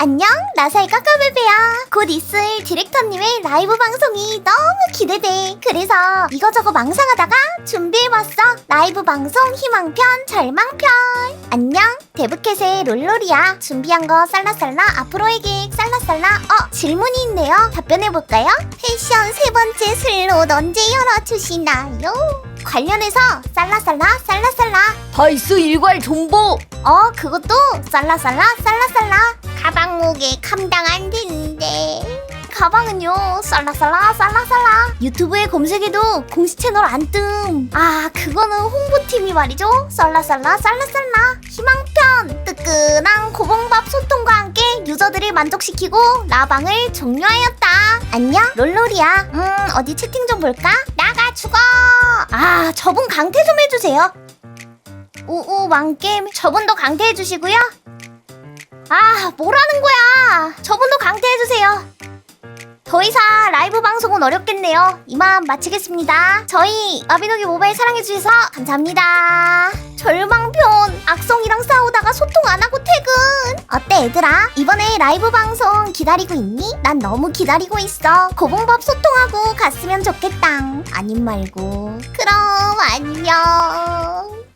안녕, 나사의 까까베베야. 곧 있을 디렉터님의 라이브 방송이 너무 기대돼. 그래서 이거저거 망상하다가 준비해봤어. 라이브 방송 희망편, 절망편. 안녕, 데브캣의 롤롤이야. 준비한 거 쌀라쌀라, 앞으로의 계획 쌀라쌀라. 어, 질문이 있네요. 답변해볼까요? 패션 세 번째 슬롯 언제 열어주시나요? 관련해서 쌀라쌀라, 쌀라쌀라. 다이스 일괄 존보 어, 그것도 쌀라쌀라 쌀라쌀라 가방 무게 감당 안 되는데 가방은요 쌀라쌀라 쌀라쌀라. 유튜브에 검색해도 공식 채널 안뜸 아 그거는 홍보팀이 말이죠. 쌀라쌀라 쌀라쌀라. 희망편. 뜨끈한 고봉밥 소통과 함께 유저들을 만족시키고 라방을 종료하였다. 안녕 롤롤이야. 음 어디 채팅 좀 볼까? 나가 죽어. 아 저분 강퇴 좀 해주세요. 우우 왕겜. 저분도 강퇴해 주시고요. 아 뭐라는 거야? 저분도 강퇴해 주세요. 더 이상 라이브 방송은 어렵겠네요. 이만 마치겠습니다. 저희 아비노기 모바일 사랑해 주셔서 감사합니다. 절망편 악성이랑 싸우다가 소통 안 하고 퇴근. 어때 얘들아? 이번에 라이브 방송 기다리고 있니? 난 너무 기다리고 있어. 고봉밥 소통하고 갔으면 좋겠다. 아님 말고. 그럼 안녕.